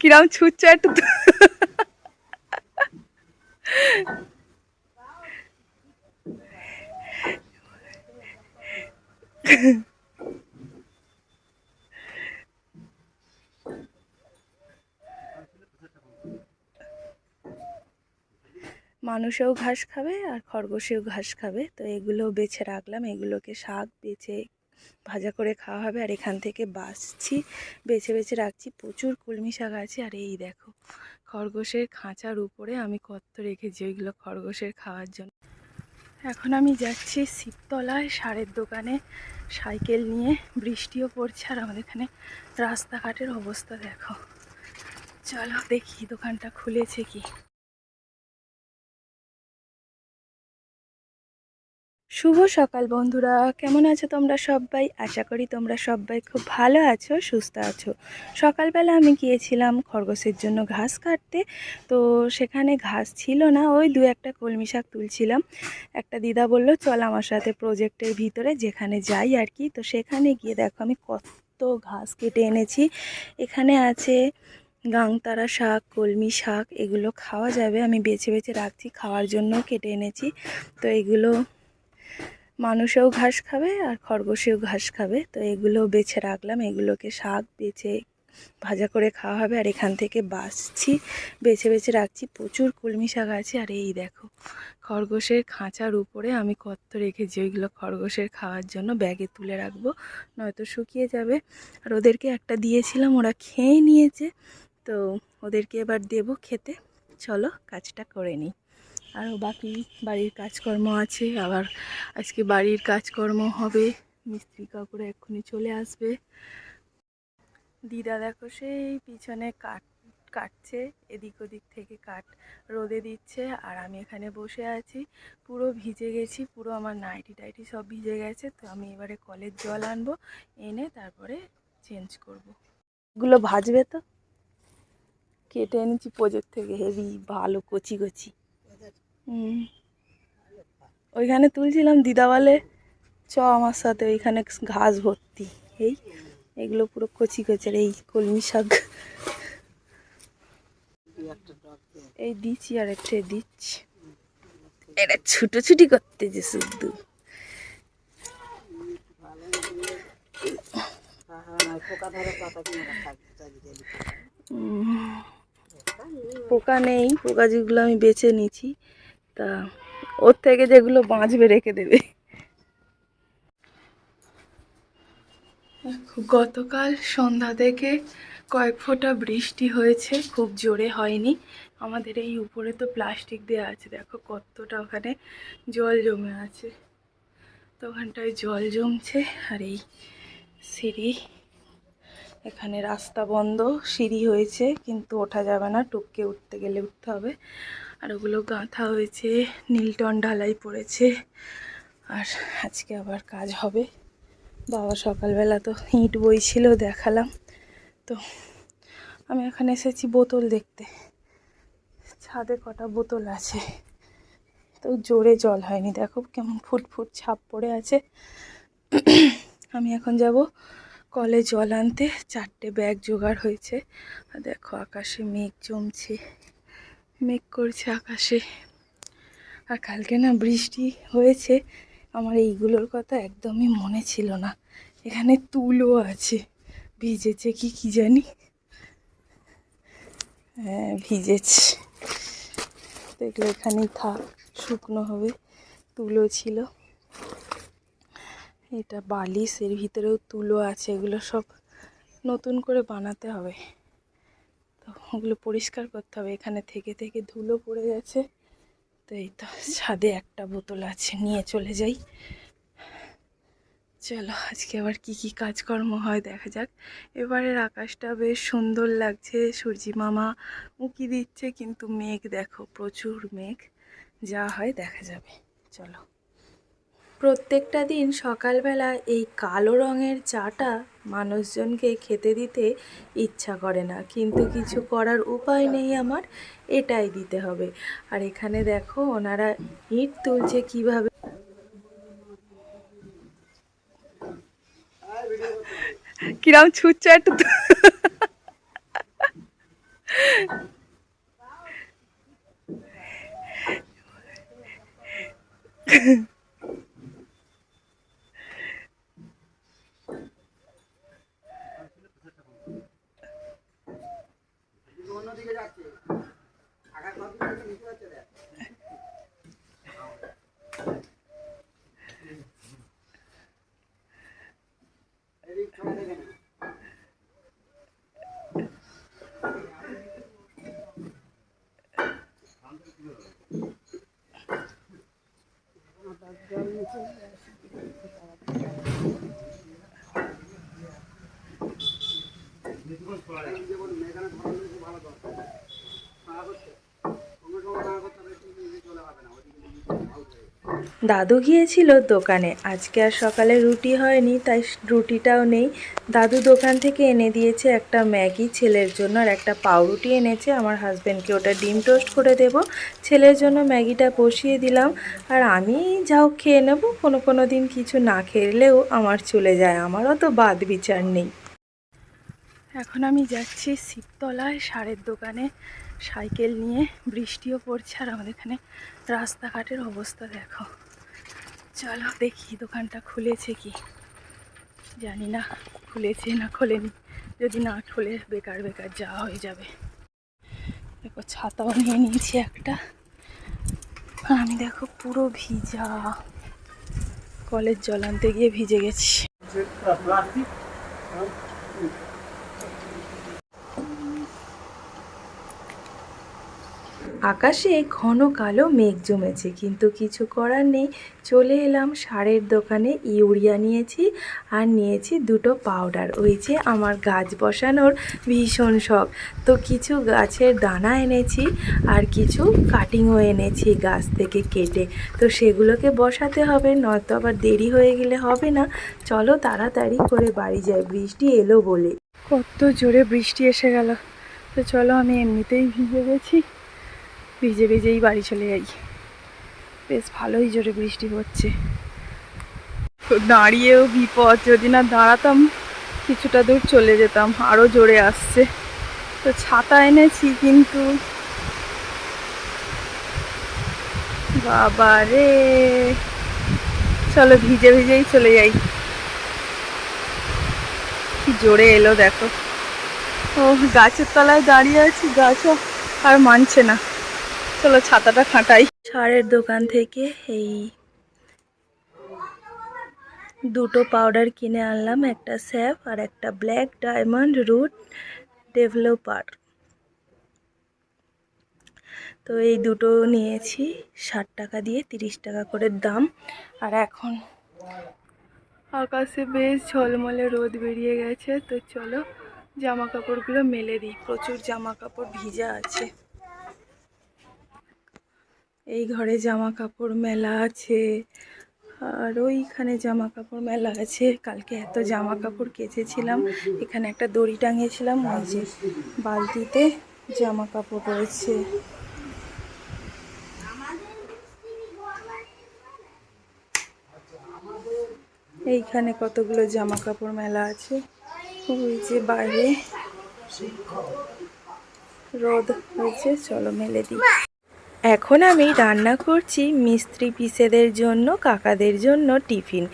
কিরম ছুটছে একটু মানুষেও ঘাস খাবে আর খরগোশেও ঘাস খাবে, তো এগুলো বেছে রাখলাম, এগুলোকে শাক বেছে ভাজা করে খাওয়া হবে। আর এখান থেকে বাছছি বেছে বেছে রাখছি। প্রচুর কলমি শাক আছে। আর এই দেখো, খরগোশের খাঁচার উপরে আমি কত রেখেছি ওইগুলো খরগোশের খাওয়ার জন্য। এখন আমি যাচ্ছি শিবতলায় সারের দোকানে। সাইকেল নিয়ে বৃষ্টিও পড়ছে আর আমাদের এখানে রাস্তাঘাটের অবস্থা দেখো। চলো দেখি দোকানটা খুলেছে কি। শুভ সকাল বন্ধুরা। কেমন আছো তোমরা সবাই? আশা করি তোমরা সবাই খুব ভালো আছো, সুস্থ আছো। সকালবেলা আমি গিয়েছিলাম খরগোশের জন্য ঘাস কাটতে। তো সেখানে ঘাস ছিল না, ওই দু একটা কলমি শাক তুলছিলাম। একটা দিদা বলল, চল আমার সাথে প্রজেক্টের ভিতরে যেখানে যাই আর কি। তো সেখানে গিয়ে দেখো আমি কত ঘাস কেটে এনেছি। এখানে আছে গাংতারা শাক, কলমি শাক, এগুলো খাওয়া যাবে। আমি বেছে বেছে রাখছি, খাওয়ার জন্য কেটে এনেছি। তো এগুলো মানুষেও ঘাস খাবে আর খরগোশেও ঘাস খাবে। তো এগুলো বেছে রাখলাম। এগুলোকে শাক বেছে ভাজা করে খাওয়া হবে আর এখান থেকে বাছছি বেছে বেছে রাখছি। প্রচুর কলমি শাক আছে আর এই দেখো, খরগোশের খাঁচার উপরে আমি কত রেখেছি। ওইগুলো খরগোশের খাওয়ার জন্য ব্যাগে তুলে রাখব, নয়তো শুকিয়ে যাবে। আর ওদেরকে একটা দিয়েছিলাম, ওরা খেয়ে নিয়েছে। তো ওদেরকে এবার দেবো খেতে। চলো, কাজটা করে নিই। আরও বাকি বাড়ির কাজকর্ম আছে। আবার আজকে বাড়ির কাজকর্ম হবে। মিস্ত্রি কাকুরা এক্ষুনি চলে আসবে। দিদা দেখো সেই পিছনে কাট, কাটছে। এদিক ওদিক থেকে কাট রোদে দিচ্ছে। আর আমি এখানে বসে আছি। পুরো ভিজে গেছি। পুরো আমার নাইটি টাইটি সব ভিজে গেছে। তো আমি এবারে কলের জল আনব, এনে তারপরে চেঞ্জ করব। এগুলো ভাজবে তো? কেটে এনেছি প্রজেক্ট থেকে। হেভি ভালো কচি কচি। ওইখানে তুলছিলাম দিদা বলে চ আমার সাথে ওইখানে ঘাস ভর্তি। এই এগুলো পুরো কচি কচের এই কলমি শাক। এই দিচ্ছি আর একটা দিচ্ছি। এটা ছুটোছুটি করতেছে শুধু। উম, পোকা নেই পোকা যেগুলো আমি বেছে নিয়েছি। তা ওর থেকে যেগুলো বাঁচবে রেখে দেবে। গতকাল সন্ধ্যা থেকে কয়েক ফোঁটা বৃষ্টি হয়েছে, খুব জোরে হয়নি। আমাদের এই উপরে তো প্লাস্টিক দেওয়া আছে, দেখো কতটা ওখানে জল জমে আছে। তো ওখানটায় জল জমছে, আর এই সিঁড়ি, এখানে রাস্তা বন্ধ, সিঁড়ি হয়েছে, কিন্তু ওঠা যাবে না, টপকে উঠতে গেলে উঠতে হবে। আর ওগুলো গাঁথা হয়েছে, নীলটন ঢালাই পড়েছে। আর আজকে আবার কাজ হবে। বাবা সকালবেলা তো ইট বইছিল, দেখালাম। তো আমি এখানে এসেছি বোতল দেখতে। ছাদে কটা বোতল আছে। তো জোরে জল হয়নি। দেখো কেমন ফুট ফুট ছাপ পড়ে আছে। আমি এখন যাব কলে জল আনতে। চারটে ব্যাগ জোগাড় হয়েছে। দেখো আকাশে মেঘ জমছে। মেঘ করছে আকাশে। আর কালকে না বৃষ্টি হয়েছে। আমার এইগুলোর কথা একদমই মনে ছিল না। এখানে তুলো আছে। ভিজেছে কি কি জানি? হ্যাঁ ভিজেছে। তো এগুলো এখানেই থাক, শুকনো হবে। তুলো ছিল। এটা বালিশ, এর ভিতরেও তুলো আছে। এগুলো সব নতুন করে বানাতে হবে। ওগুলো পরিষ্কার করতে হবে। এখানে থেকে থেকে ধুলো পড়ে গেছে। তো এই তো ছাদে একটা বোতল আছে, নিয়ে চলে যাই। চলো, আজকে আবার কি কি কাজকর্ম হয় দেখা যাক। এবারের আকাশটা বেশ সুন্দর লাগছে। সূর্যি মামা উঁকি দিচ্ছে, কিন্তু মেঘ দেখো, প্রচুর মেঘ। যা হয় দেখা যাবে। চলো। প্রত্যেকটা দিন সকালবেলা এই কালো রঙের চাটা মানুষজনকে খেতে দিতে ইচ্ছা করে না। কিন্তু কিছু করার উপায় নেই আমার, এটাই দিতে হবে। আর এখানে দেখো, ওনারা ইট তুলছে কীভাবে। কিরম ছুটছ একটু দাদু গিয়েছিল দোকানে। আজকে আর সকালে রুটি হয়নি, তাই রুটিটাও নেই। দাদু দোকান থেকে এনে দিয়েছে একটা ম্যাগি ছেলের জন্য আর একটা পাউরুটি এনেছে। আমার হাজব্যান্ডকে ওটা ডিম টোস্ট করে দেব। ছেলের জন্য ম্যাগিটা বসিয়ে দিলাম। আর আমি যাও খেয়ে নেব, কোনো কোনো দিন কিছু না খেলেও আমার চলে যায়। আমারও তো বাদ বিচার নেই। এখন আমি যাচ্ছি শিবতলায় সারের দোকানে। সাইকেল নিয়ে বৃষ্টিও পড়ছে আর আমাদের এখানে রাস্তাঘাটের অবস্থা দেখো। চলো দেখি দোকানটা খুলেছে কি। জানি না খুলেছে না খোলেনি। যদি না খুলে বেকার বেকার যাওয়া হয়ে যাবে। দেখো ছাতাও নিয়ে নিয়েছি একটা। আমি দেখো পুরো ভিজা। কলের জল আনতে গিয়ে ভিজে গেছি। আকাশে ঘন কালো মেঘ জমেছে, কিন্তু কিছু করার নেই। চলে এলাম সারের দোকানে, ইউরিয়া নিয়েছি আর নিয়েছি দুটো পাউডার। ওই যে আমার গাছ বসানোর ভীষণ শখ। তো কিছু গাছের দানা এনেছি আর কিছু কাটিংও এনেছি গাছ থেকে কেটে। তো সেগুলোকে বসাতে হবে, নয়তো আবার দেরি হয়ে গেলে হবে না। চলো তাড়াতাড়ি করে বাড়ি যাই, বৃষ্টি এলো বলে। কত জোরে বৃষ্টি এসে গেল। তো চলো আমি এমনিতেই ভিজে গেছি। ভিজে ভিজেই বাড়ি চলে যাই। বেশ ভালোই জোরে বৃষ্টি হচ্ছে। তো দাঁড়িয়েও বিপদ, যদি না দাঁড়াতাম, কিছুটা দূর চলে যেতাম আরও জোরে আসছে। তো ছাতা এনেছি কিন্তু। বাবা রে চলো ভিজে ভিজেই চলে যাই। কি জোরে এলো দেখো। ও, গাছের তলায় দাঁড়িয়ে আছি, গাছও আর মানছে না। চলো ছাতাটা খাটাই সারের দোকান থেকে এই দুটো পাউডার কিনে আনলাম, একটা স্যাপ আর একটা ব্ল্যাক ডায়মন্ড রুট ডেভেলপার। তো এই দুটো নিয়েছি, ষাট টাকা দিয়ে তিরিশ টাকা করে দাম। আর এখন আকাশে বেশ ঝলমলে রোদ বেরিয়ে গেছে, তো চলো জামা কাপড়গুলো মেলে দিই। প্রচুর জামা কাপড় ভিজা আছে। এই ঘরে জামা কাপড় মেলা আছে। আর ওইখানে জামা কাপড় মেলা আছে। কালকে এত জামা কাপড় কেচেছিলাম। এখানে একটা দড়ি টাঙিয়েছিলাম। ওই যে বালতিতে জামা কাপড় রয়েছে। এইখানে কতগুলো জামা কাপড় মেলা আছে। ওই যে বাইরে রোদ হয়েছে। চলো মেলে দিই। এখন আমি রান্না করছি মিস্ত্রি পিসেদের জন্য, কাকাদের জন্য টিফিন।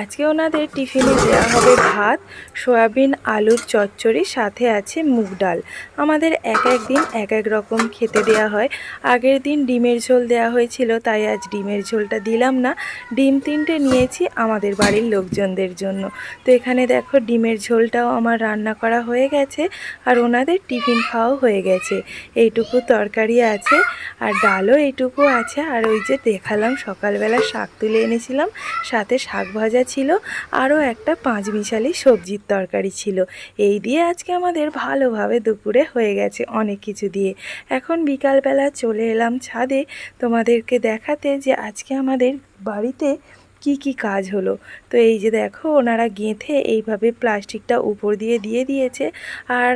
আজকে ওনাদের টিফিনে দেওয়া হবে ভাত, সয়াবিন, আলুর চচ্চড়ি, সাথে আছে মুগ ডাল। আমাদের এক এক দিন এক এক রকম খেতে দেওয়া হয়। আগের দিন ডিমের ঝোল দেওয়া হয়েছিল, তাই আজ ডিমের ঝোলটা দিলাম না। ডিম তিনটে নিয়েছি আমাদের বাড়ির লোকজনদের জন্য। তো এখানে দেখো ডিমের ঝোলটাও আমার রান্না করা হয়ে গেছে, আর ওনাদের টিফিন খাওয়াও হয়ে গেছে। এইটুকু তরকারি আছে, আর ডালও এইটুকু আছে। আর ওই যে দেখালাম, সকালবেলা শাক তুলে এনেছিলাম। সাথে শাক ভাজা ছিল। আরও একটা পাঁচ মিশালি সবজির তরকারি ছিল। এই দিয়ে আজকে আমাদের ভালোভাবে দুপুরে হয়ে গেছে অনেক কিছু দিয়ে। এখন বিকালবেলা চলে এলাম ছাদে। তোমাদেরকে দেখাতে যে আজকে আমাদের বাড়িতে কি কি কাজ হলো। তো এই যে দেখো, ওনারা গেঁথে এইভাবে প্লাস্টিকটা উপর দিয়ে দিয়ে দিয়েছে। আর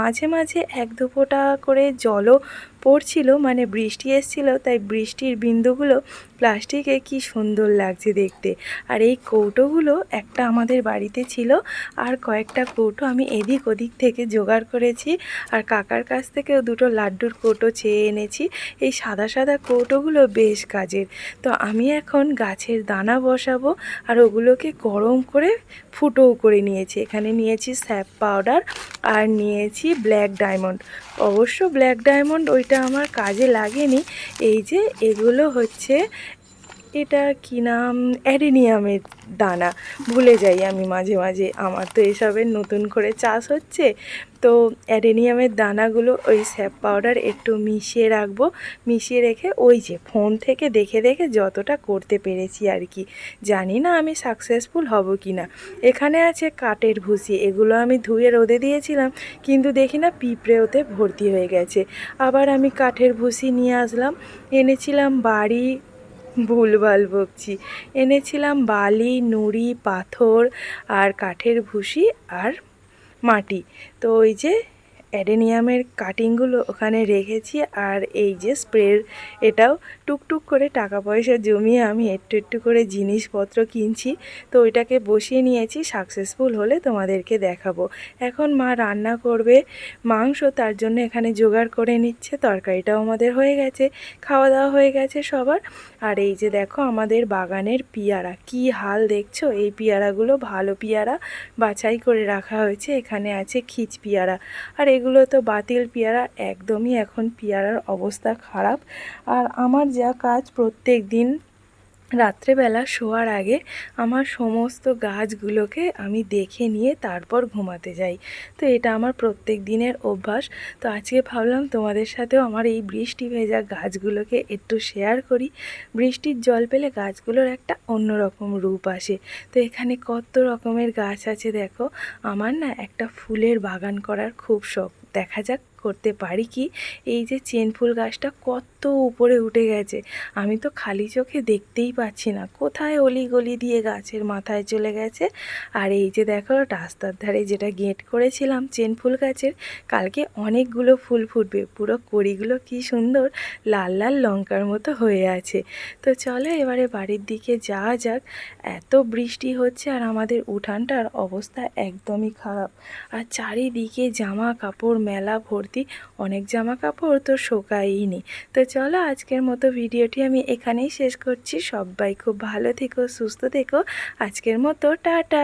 মাঝে মাঝে এক দু ফোঁটা করে জলও পড়ছিল মানে বৃষ্টি এসছিল, তাই বৃষ্টির বিন্দুগুলো প্লাস্টিকে কি সুন্দর লাগছে দেখতে। আর এই কৌটোগুলো একটা আমাদের বাড়িতে ছিল, আর কয়েকটা কৌটো আমি এদিক ওদিক থেকে জোগাড় করেছি, আর কাকার কাছ থেকেও দুটো লাড্ডুর কৌটো চেয়ে এনেছি। এই সাদা সাদা কৌটোগুলো বেশ কাজের। তো আমি এখন গাছের দানা বসাবো, আর ওগুলোকে গরম করে ফুটোও করে নিয়েছি। এখানে নিয়েছি স্যাপ পাউডার, আর নিয়েছি ব্ল্যাক ডায়মন্ড। অবশ্য ব্ল্যাক ডায়মন্ড ওইটা আমার কাজে লাগেনি। এই যে এগুলো হচ্ছে এটা কি নাম? অ্যারেনিয়ামের দানা। ভুলে যাই আমি মাঝে মাঝে। আমার তো এসবের নতুন করে চাষ হচ্ছে। তো অ্যাডেনিয়ামের দানাগুলো ওই স্যাপ পাউডার একটু মিশিয়ে রাখব। মিশিয়ে রেখে ওই যে ফোন থেকে দেখে দেখে যতটা করতে পেরেছি আর কি। জানি না আমি সাকসেসফুল হব কি না এখানে আছে কাঠের ভুসি, এগুলো আমি ধুয়ে রোদে দিয়েছিলাম, কিন্তু দেখি না পিঁপড়ে ওতে ভর্তি হয়ে গেছে। আবার আমি কাঠের ভুসি নিয়ে আসলাম, এনেছিলাম বাড়ি, ভুলভাল বকছি, এনেছিলাম বালি, নুড়ি, পাথর আর কাঠের ভুসি আর মাটি। তো ওই যে অ্যাডেনিয়ামের কাটিংগুলো ওখানে রেখেছি আর এই যে স্প্রের এটাও টুকটুক করে টাকা পয়সা জমিয়ে আমি একটু একটু করে জিনিসপত্র কিনছি। তো ওইটাকে বসিয়ে নিয়েছি সাকসেসফুল হলে তোমাদেরকে দেখাবো। এখন মা রান্না করবে মাংস, তার জন্য এখানে জোগাড় করে নিচ্ছে, তরকারিটাও আমাদের হয়ে গেছে খাওয়া দাওয়া হয়ে গেছে সবার। আর এই যে দেখো আমাদের বাগানের পিয়ারা, কি হাল দেখছ? এই পিয়ারাগুলো ভালো পিয়ারা বাছাই করে রাখা হয়েছে, এখানে আছে খিচ পিয়ারা। আর এগুলো তো বাতিল পেয়ারা, একদমই এখন পেয়ারার অবস্থা খারাপ। আর আমার যা কাজ প্রত্যেক দিন রাত্রেবেলা শোয়ার আগে আমার সমস্ত গাছগুলোকে আমি দেখে নিয়ে তারপর ঘুমাতে যাই। তো এটা আমার প্রত্যেক দিনের অভ্যাস। তো আজকে ভাবলাম তোমাদের সাথেও আমার এই বৃষ্টি ভেজা গাছগুলোকে একটু শেয়ার করি। বৃষ্টির জল পেলে গাছগুলোর একটা অন্যরকম রূপ আসে। তো এখানে কত রকমের গাছ আছে দেখো। আমার না একটা ফুলের বাগান করার খুব শখ। দেখা যাক করতে পারি কি? এই যে চেন ফুল গাছটা কত উপরে উঠে গেছে। আমি তো খালি চোখে দেখতেই পাচ্ছি না। কোথায় অলি গলি দিয়ে গাছের মাথায় চলে গেছে? আর এই যে দেখো, রাস্তার ধারে যেটা গেট করেছিলাম চেন ফুল গাছের, কালকে অনেকগুলো ফুল ফুটবে। পুরো কড়িগুলো কি সুন্দর লাল লাল লঙ্কার মতো হয়ে আছে। তো চলো এবারে বাড়ির দিকে যাওয়া যাক। এত বৃষ্টি হচ্ছে আর আমাদের উঠানটার অবস্থা একদমই খারাপ। আর চারিদিকে জামা কাপড়, মেলা ভর্তি। অনেক জামা কাপড় তো শোকাইনি তো চলো আজকের মতো ভিডিওটি আমি এখানেই শেষ করছি। সবাই খুব ভালো থেকো, সুস্থ থেকো। আজকের মতো, টাটা।